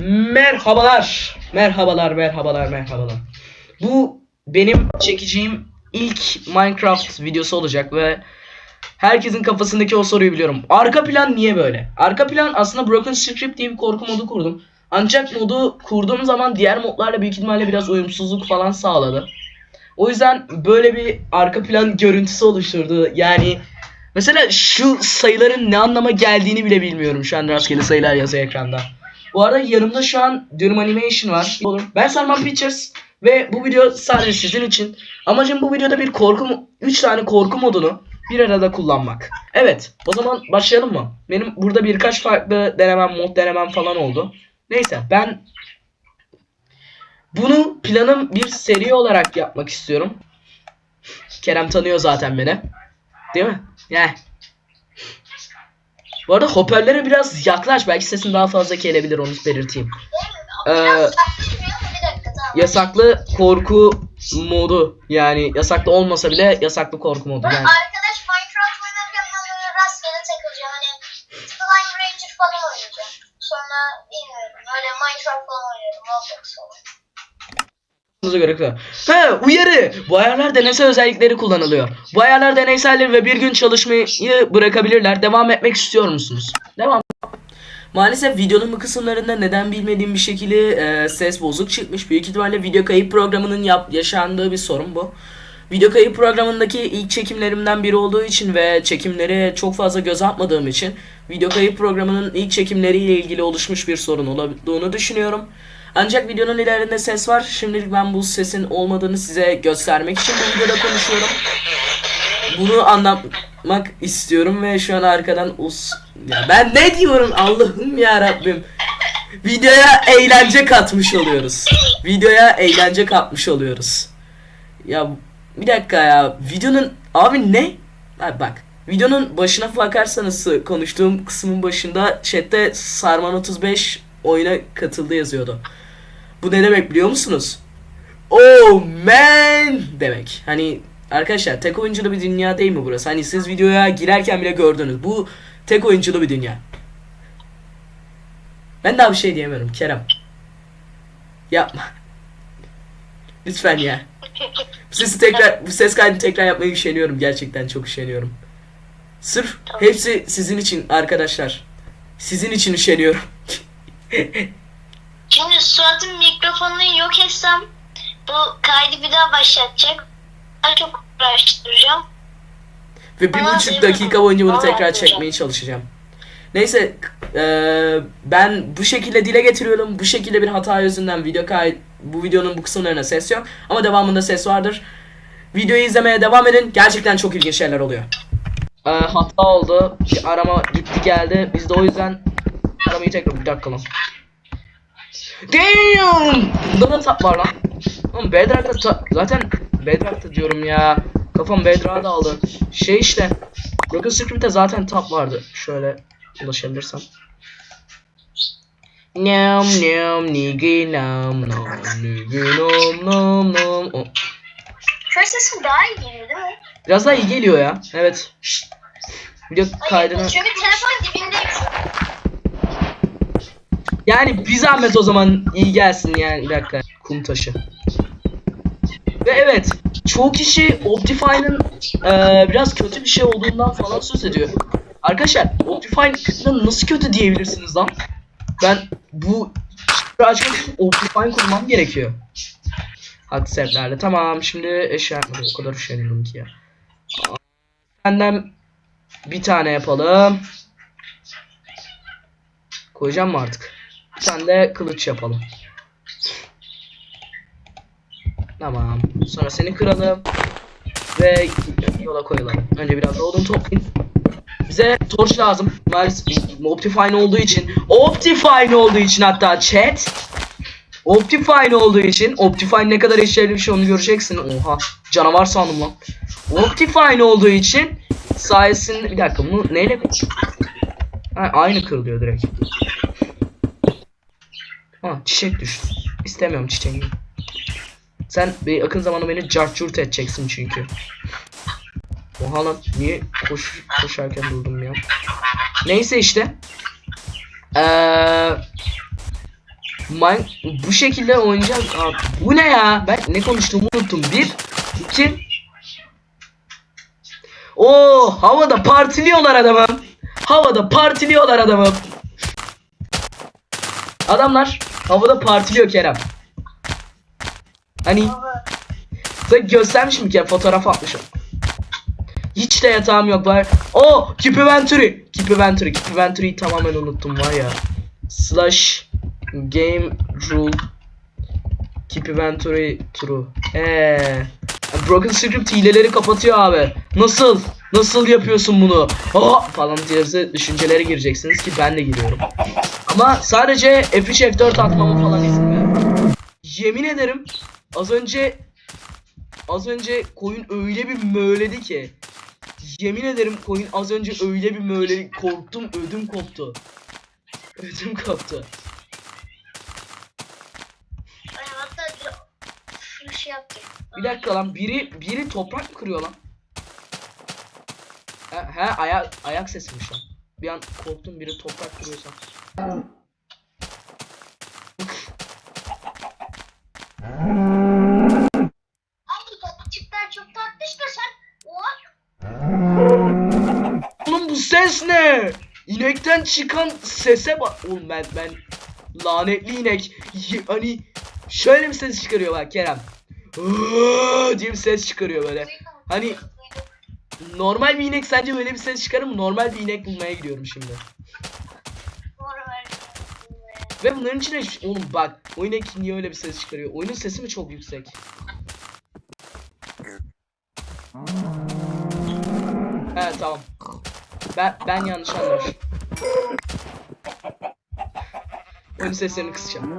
Merhabalar. Merhabalar, merhabalar, merhabalar. Bu benim çekeceğim ilk Minecraft videosu olacak ve herkesin kafasındaki o soruyu biliyorum. Arka plan niye böyle? Arka plan aslında Broken Script diye bir korku modu kurdum. Ancak modu kurduğum zaman diğer modlarla büyük ihtimalle biraz uyumsuzluk falan sağladı. O yüzden böyle bir arka plan görüntüsü oluşturdu. Yani mesela şu sayıların ne anlama geldiğini bile bilmiyorum şu an rastgele sayılar yazıyor ekranda. Bu arada yanımda şu an Durum Animation var. Olur. Ben Salman Pictures ve bu video sadece sizin için. Amacım bu videoda bir korku 3 tane korku modunu bir arada kullanmak. Evet, o zaman başlayalım mı? Benim burada birkaç farklı denemem, mod denemem falan oldu. Neyse, ben bunu planım bir seri olarak yapmak istiyorum. Kerem tanıyor zaten beni. Değil mi? Yani. Bu arada hoparlöre biraz yaklaş. Belki sesin daha fazla gelebilir onu belirteyim. Ee, yasaklı korku modu. Yani yasaklı olmasa bile yasaklı korku modu. Yani. arkadaş Minecraft oynarken ben böyle rastgele takılacağım. Hani Slime Ranger falan oynayacağım. Sonra bilmiyorum. Öyle Minecraft falan oynarım. Roblox falan. Kafamıza göre kırar. Ha uyarı. Bu ayarlar deneysel özellikleri kullanılıyor. Bu ayarlar deneyseldir ve bir gün çalışmayı bırakabilirler. Devam etmek istiyor musunuz? Devam. Maalesef videonun bu kısımlarında neden bilmediğim bir şekilde e, ses bozuk çıkmış. Büyük ihtimalle video kayıp programının yap, yaşandığı bir sorun bu. Video kayıp programındaki ilk çekimlerimden biri olduğu için ve çekimleri çok fazla göz atmadığım için video kayıp programının ilk çekimleriyle ilgili oluşmuş bir sorun olduğunu düşünüyorum. Ancak videonun ilerinde ses var. Şimdilik ben bu sesin olmadığını size göstermek için bu videoda konuşuyorum. Bunu anlatmak istiyorum ve şu an arkadan us ya ben ne diyorum Allah'ım ya Rabbim. Videoya eğlence katmış oluyoruz. Videoya eğlence katmış oluyoruz. Ya bir dakika ya videonun abi ne? Ha, bak videonun başına bakarsanız konuştuğum kısmın başında chatte Sarman 35 oyuna katıldı yazıyordu. Bu ne demek biliyor musunuz? Oh man demek. Hani arkadaşlar tek oyunculu bir dünya değil mi burası? Hani siz videoya girerken bile gördünüz. Bu tek oyunculu bir dünya. Ben daha bir şey diyemiyorum Kerem. Yapma. Lütfen ya. Bu sesi tekrar bu ses kaydını tekrar yapmaya üşeniyorum gerçekten çok üşeniyorum. Sırf hepsi sizin için arkadaşlar. Sizin için üşeniyorum. Şimdi suratın mikrofonunu yok etsem bu kaydı bir daha başlatacak. Ben çok uğraştıracağım. Ve bir Aa, buçuk dakika boyunca bunu tekrar çekmeye çalışacağım. Neyse eee, ben bu şekilde dile getiriyorum. Bu şekilde bir hata yüzünden video kay bu videonun bu kısımlarına ses yok. Ama devamında ses vardır. Videoyu izlemeye devam edin. Gerçekten çok ilginç şeyler oluyor. Eee, hata oldu. Bir arama gitti geldi. Biz de o yüzden aramayı tekrar bir dakika. Damn! Da tap var lan. Oğlum Bedrock'ta ta- zaten Bedrock'ta diyorum ya. Kafam Bedrock'a daldı. Şey işte. Broken Script'te zaten tap vardı. Şöyle ulaşabilirsem. Nam nam nigi nam nam nigi nam nam nam. O- Şöyle sesim daha iyi geliyor değil mi? Biraz daha iyi geliyor ya. Evet. Video kaydını... Çünkü telefon şu an. Yani bir zahmet o zaman iyi gelsin yani. Bir dakika. Kum taşı. Ve evet. Çoğu kişi Optifine'ın eee, biraz kötü bir şey olduğundan falan söz ediyor. Arkadaşlar Optifine'ın nasıl kötü diyebilirsiniz lan? Ben bu açmak Optifine kurmam gerekiyor. Haklı sebeplerle. Tamam şimdi eşya. O kadar üşeniyorum ki ya. Benden bir tane yapalım. Koyacağım mı artık? Tane de kılıç yapalım. Tamam. Sonra seni kıralım. Ve yola koyalım. Önce biraz odun toplayın. Bize torç lazım. Maalesef Optifine olduğu için. Optifine olduğu için hatta chat. Optifine olduğu için. Optifine ne kadar işlevli bir şey onu göreceksin. Oha. Canavar sandım lan. Optifine olduğu için sayesinde bir dakika bunu neyle ha, aynı kırılıyor direkt. Ha çiçek düştü. İstemiyorum çiçeği. Sen bir yakın zamanda beni carçurt edeceksin çünkü. Oha lan niye koş, koşarken durdum ya. Neyse işte. Man bu şekilde oynayacağız. Aa, bu ne ya? Ben ne konuştuğumu unuttum. Bir, iki. Oo, havada partiliyorlar adamım. Havada partiliyorlar adamım. Adamlar havada partiliyor Kerem. Hani. Sana göstermişim ki fotoğraf atmışım. Hiç de yatağım yok var. O Kipi Venturi. Kipi Venturi. Kipi Venturi'yi tamamen unuttum var ya. Slash game rule Kipi Venturi true. Eee. Broken Script hileleri kapatıyor abi. Nasıl? Nasıl yapıyorsun bunu? Aa falan diye düşüncelere gireceksiniz ki ben de giriyorum. Ama sadece F3 F4 atmama falan izin ver. Yemin ederim az önce Az önce koyun öyle bir möğledi ki. Yemin ederim koyun az önce öyle bir möğledi. Korktum ödüm koptu. Ödüm koptu. Ay, hatta bir şey yaptık. Bir dakika lan biri biri toprak mı kırıyor lan? He, he ayak ayak sesiymiş lan. Bir an korktum biri toprak kırıyorsa. Ay topçuklar çok tatlış da sen. Oha. Oğlum bu ses ne? İnekten çıkan sese bak. Oğlum ben ben lanetli inek. Hani şöyle bir ses çıkarıyor bak Kerem. Diye bir ses çıkarıyor böyle. Hani-. Normal bir inek sence böyle bir ses çıkarır mı? Normal bir inek bulmaya gidiyorum şimdi. Ve bunların içine şey... Oğlum bak o inek niye öyle bir ses çıkarıyor? Oyunun sesi mi çok yüksek? Evet tamam. Ben ben yanlış anlamışım. Oyun seslerini kısacağım.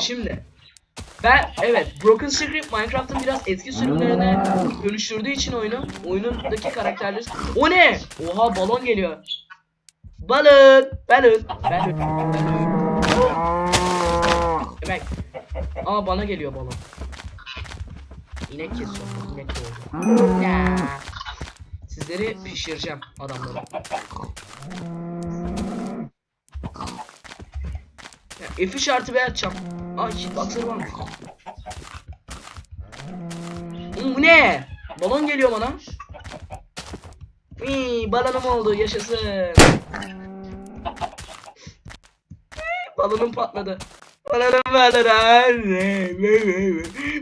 Şimdi ben evet Broken Secret Minecraft'ın biraz eski sürümlerine dönüştürdüğü için oyunu oyunundaki karakterleri O ne? Oha balon geliyor. Balon, balon, balon. Demek. Aa bana geliyor balon. İnek kesiyorum, inek. Ya. Sizleri pişireceğim adamları. Ya, F3 artı B atacağım. Hitboxları varmış. Oğlum bu ne? Balon geliyor bana. Hii, balonum oldu yaşasın. Balonum patladı. Balonum patladı.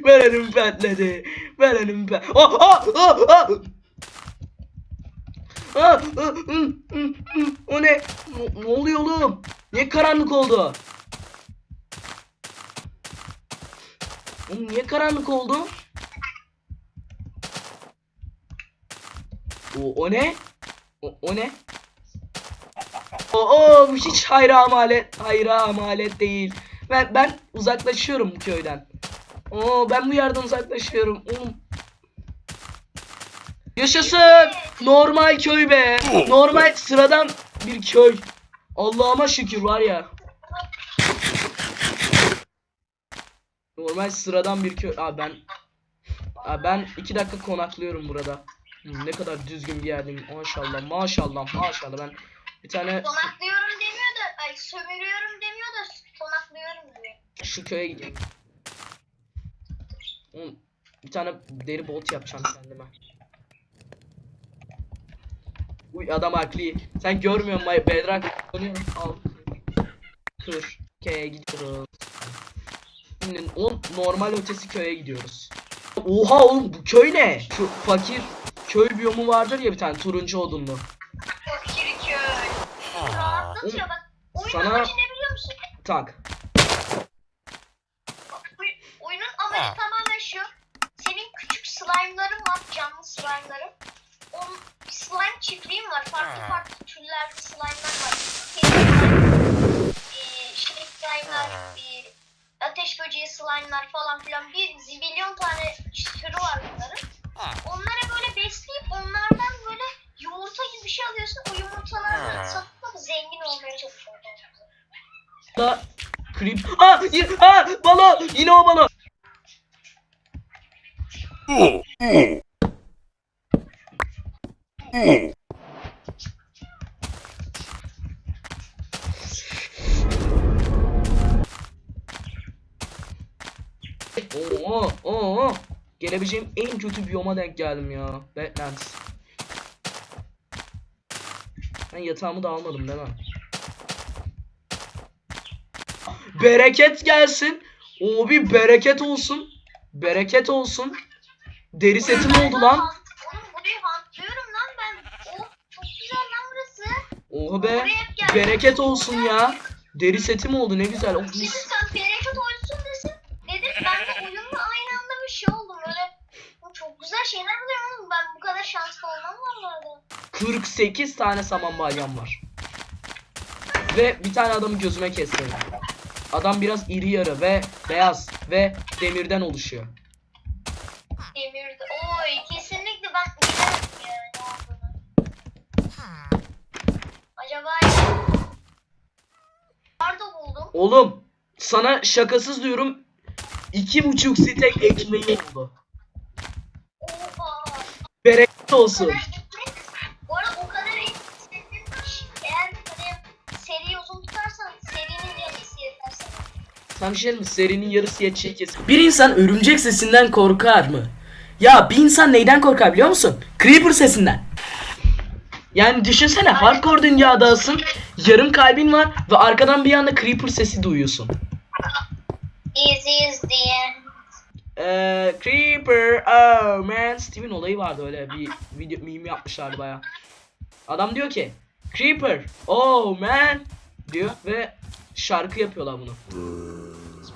Balonum patladı. Balonum patladı. Oh, oh, oh, oh. Ah, ah, hmm, hmm, hmm. O? Ne- Ne oluyor oğlum? Niye karanlık oldu? Oğlum niye karanlık oldu? O, o ne? O, o ne? O, o bu hiç hayra amalet, hayra amalet değil. Ben ben uzaklaşıyorum bu köyden. Oo ben bu yerden uzaklaşıyorum. Oğlum. Yaşasın. Normal köy be. Normal sıradan bir köy. Allah'ıma şükür var ya. Normal sıradan bir köy. Abi ben Abi ben iki dakika konaklıyorum burada. Hmm, ne kadar düzgün bir yerdeyim. Maşallah maşallah maşallah ben bir tane Konaklıyorum demiyor da, ay sömürüyorum demiyor da konaklıyorum diyor. şu köye gideyim. Oğlum, bir tane deri bot yapacağım kendime. Uy adam haklı. Sen görmüyor musun? Kullanıyorum. Al. Kır. Köye gidiyoruz. Şimdi o normal ötesi köye gidiyoruz. Oha oğlum bu köy ne? Şu fakir köy biyomu vardır ya bir tane turuncu odunlu. Fakir köy. Rahatlatıyor bak. Oyunun Sana- amacı ne biliyor musun? Tak. Oy- Oyunun amacı tamamen şu. Senin küçük slime'ların var, canlı slime'ların. Onun slime çiftliğin var. Farklı farklı türlerde slime'lar var. Slime, eee, şey slime'lar, ateş böceği slime'lar falan filan bir zibilyon tane türü var bunların. Onları böyle besleyip onlardan böyle yumurta gibi bir şey alıyorsun. O yumurtalarla satıp zengin olmaya çalışıyorsun. Da creep. Aa, y- aa balon. Yine o balon. Oo, oo. Gelebileceğim en kötü biyoma denk geldim ya. Badlands. Ben yatağımı da almadım değil mi? Bereket gelsin. O bir bereket olsun. Bereket olsun. Deri setim oldu lan. Oh. Oha be. Bereket olsun ya. Deri setim oldu ne güzel. Oh, mis. sen bereket olsun desin. Dedim ben de oyunla aynı anda bir şey oldum. Öyle Bu çok güzel şeyler buluyorum oğlum. Ben bu kadar şanslı olmam vallahi. 48 tane saman balyam var. Ve bir tane adamı gözüme kestim. Adam biraz iri yarı ve beyaz ve demirden oluşuyor. Demirde. Oy kesinlikle ben bilemedim ya ne olduğunu. Acaba Nerede buldum? Oğlum sana şakasız diyorum iki buçuk stek ekmeği oldu. Bereket olsun. Şey mi? Serinin yarısı yetecek kesin. Bir insan örümcek sesinden korkar mı? Ya bir insan neyden korkar biliyor musun? Creeper sesinden. Yani düşünsene hardcore dünyadasın. Yarım kalbin var ve arkadan bir anda Creeper sesi duyuyorsun. Easy is the end. Eee Creeper oh man Steve'in olayı vardı öyle bir video meme yapmışlardı baya. Adam diyor ki Creeper oh man diyor ve şarkı yapıyorlar bunu.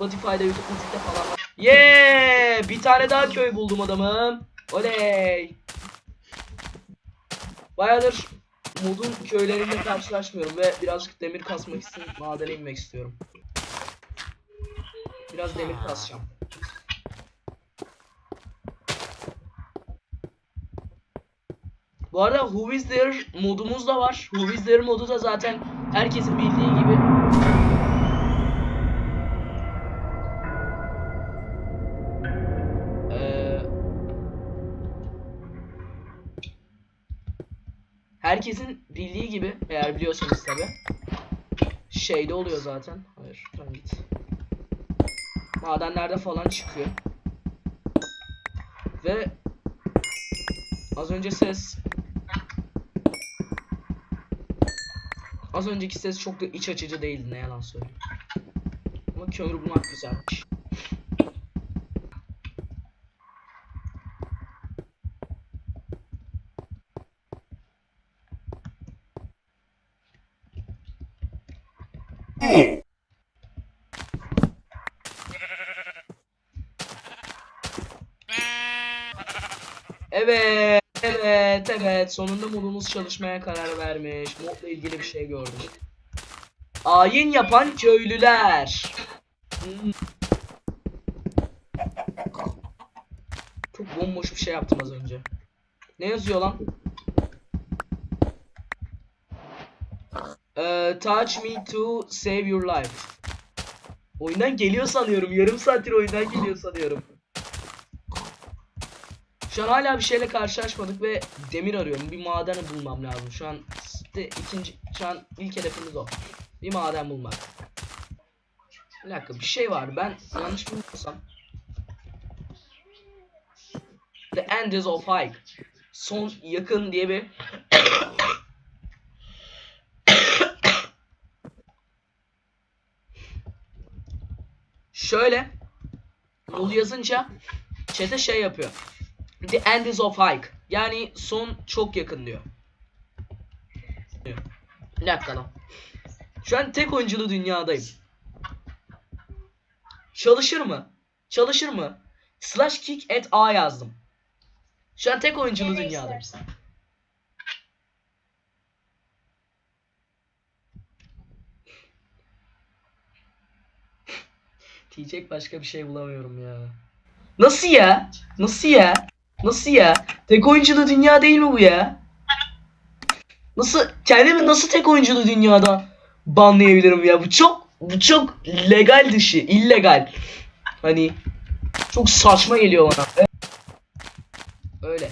Spotify'da YouTube müzikte falan var. Yeah! Bir tane daha köy buldum adamım. Oley! Bayağıdır modun köyleriyle karşılaşmıyorum ve birazcık demir kasmak için madene inmek istiyorum. Biraz demir kasacağım. Bu arada Who is there modumuz da var. Who is there modu da zaten herkesin bildiği herkesin bildiği gibi eğer biliyorsanız tabi şeyde oluyor zaten. Hayır, sen git. Madenlerde falan çıkıyor. Ve az önce ses Az önceki ses çok da iç açıcı değildi ne yalan söyleyeyim. Ama kömür bulmak güzelmiş. Sonunda modumuz çalışmaya karar vermiş. Modla ilgili bir şey gördüm. Ayin yapan köylüler. Çok bomboş bir şey yaptım az önce. Ne yazıyor lan? Ee, touch me to save your life. Oyundan geliyor sanıyorum. Yarım saattir oyundan geliyor sanıyorum. Şu an hala bir şeyle karşılaşmadık ve demir arıyorum. Bir madeni bulmam lazım. Şu an işte ikinci, şu an ilk hedefimiz o. Bir maden bulmak. Bir dakika bir şey var. Ben yanlış bilmiyorsam. The end is of hike. Son yakın diye bir Şöyle Yol yazınca chat'e şey yapıyor. The end is of hike. Yani son çok yakın diyor. Bir dakika lan. Şu an tek oyunculu dünyadayım. Çalışır mı? Çalışır mı? Slash kick at A yazdım. Şu an tek oyunculu Ne dünyadayım. istersen. Diyecek başka bir şey bulamıyorum ya. Nasıl ya? Nasıl ya? Nasıl ya? Tek oyunculu dünya değil mi bu ya? Nasıl kendimi nasıl tek oyunculu dünyada banlayabilirim ya? Bu çok bu çok legal dışı, illegal. Hani çok saçma geliyor bana. Öyle.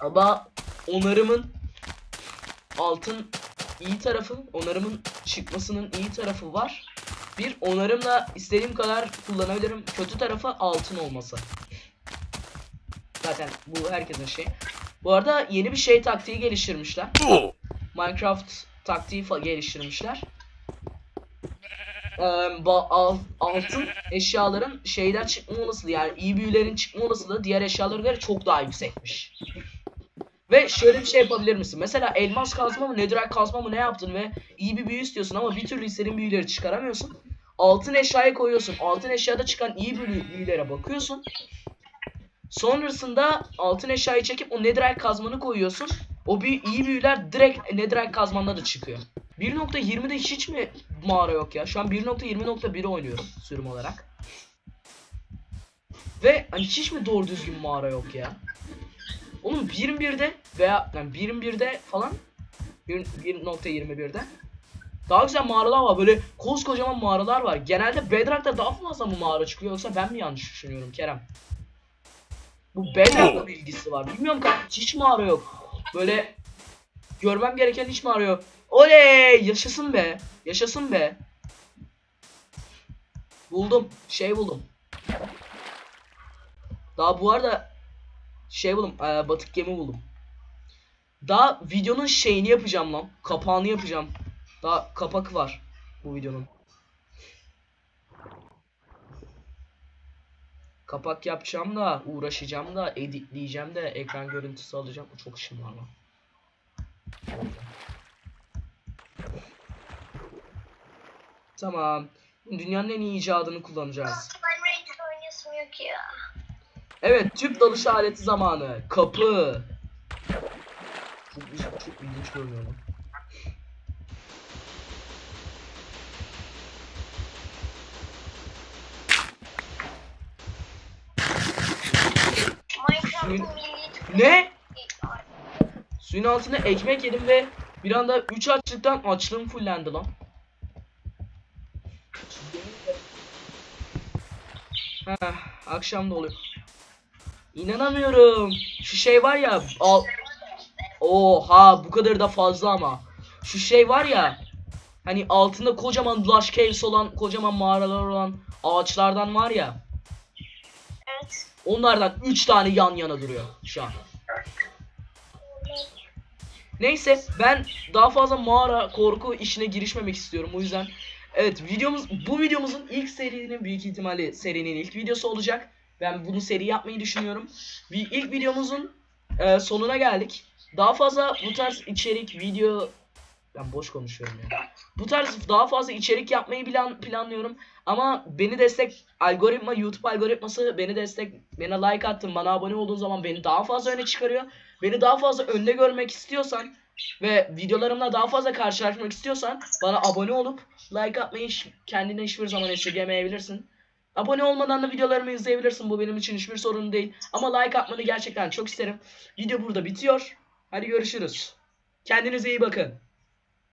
Ama onarımın altın iyi tarafı, onarımın çıkmasının iyi tarafı var. Bir onarımla istediğim kadar kullanabilirim. Kötü tarafı altın olması. Zaten bu herkesin şey. Bu arada yeni bir şey taktiği geliştirmişler. Minecraft taktiği geliştirmişler. Ee, ba- al- altın eşyaların şeyden çıkma olasılığı yani iyi büyülerin çıkma olasılığı diğer eşyalara göre çok daha yüksekmiş. Ve şöyle bir şey yapabilir misin? Mesela elmas kazma mı, netherite kazma mı ne yaptın ve iyi bir büyü istiyorsun ama bir türlü istediğin büyüleri çıkaramıyorsun. Altın eşyaya koyuyorsun. Altın eşyada çıkan iyi büyü- büyülere bakıyorsun. Sonrasında altın eşyayı çekip o netherite kazmanı koyuyorsun. O büyü, iyi büyüler direkt netherite kazmanda da çıkıyor. 1.20'de hiç mi mağara yok ya? Şu an 1.20.1'i oynuyorum sürüm olarak. Ve hani hiç mi doğru düzgün mağara yok ya? Oğlum 1.1'de veya yani 1.1'de falan 1 1.21'de daha güzel mağaralar var. Böyle koskocaman mağaralar var. Genelde Bedrock'ta daha fazla mı mağara çıkıyor yoksa ben mi yanlış düşünüyorum Kerem? Bu Bedrock'la bir ilgisi var. Bilmiyorum kanka hiç mağara yok. Böyle görmem gereken hiç mağara yok. Oley! Yaşasın be. Yaşasın be. Buldum. Şey buldum. Daha bu arada şey buldum. eee, batık gemi buldum. Daha videonun şeyini yapacağım lan. Kapağını yapacağım. Daha kapak var bu videonun. Kapak yapacağım da uğraşacağım da editleyeceğim de ekran görüntüsü alacağım. Çok işim var lan. Tamam. Dünyanın en iyi icadını kullanacağız. Slime Rancher oynayasım yok ya. Evet, tüp dalış aleti zamanı. Kapı. Çok, çok ilginç görünüyor lan. Suyun- Ne? Suyun altına ekmek yedim ve bir anda 3 açlıktan açlığım fullendi lan. Heh, akşam da oluyor. İnanamıyorum. Şu şey var ya, al. Oha, bu kadar da fazla ama. Şu şey var ya, hani altında kocaman lush caves olan, kocaman mağaralar olan ağaçlardan var ya. Evet. Onlardan 3 tane yan yana duruyor şu an. Neyse ben daha fazla mağara korku işine girişmemek istiyorum o yüzden. Evet videomuz bu videomuzun ilk serinin büyük ihtimalle serinin ilk videosu olacak. Ben bunu seri yapmayı düşünüyorum. Bir ilk videomuzun e, sonuna geldik. Daha fazla bu tarz içerik video ben boş konuşuyorum ya. Bu tarz daha fazla içerik yapmayı plan, planlıyorum. Ama beni destek algoritma YouTube algoritması beni destek bana like attın bana abone olduğun zaman beni daha fazla öne çıkarıyor. Beni daha fazla önde görmek istiyorsan ve videolarımla daha fazla karşılaşmak istiyorsan bana abone olup like atmayı kendine hiçbir zaman esirgemeyebilirsin. Abone olmadan da videolarımı izleyebilirsin. Bu benim için hiçbir sorun değil. Ama like atmanı gerçekten çok isterim. Video burada bitiyor. Hadi görüşürüz. Kendinize iyi bakın.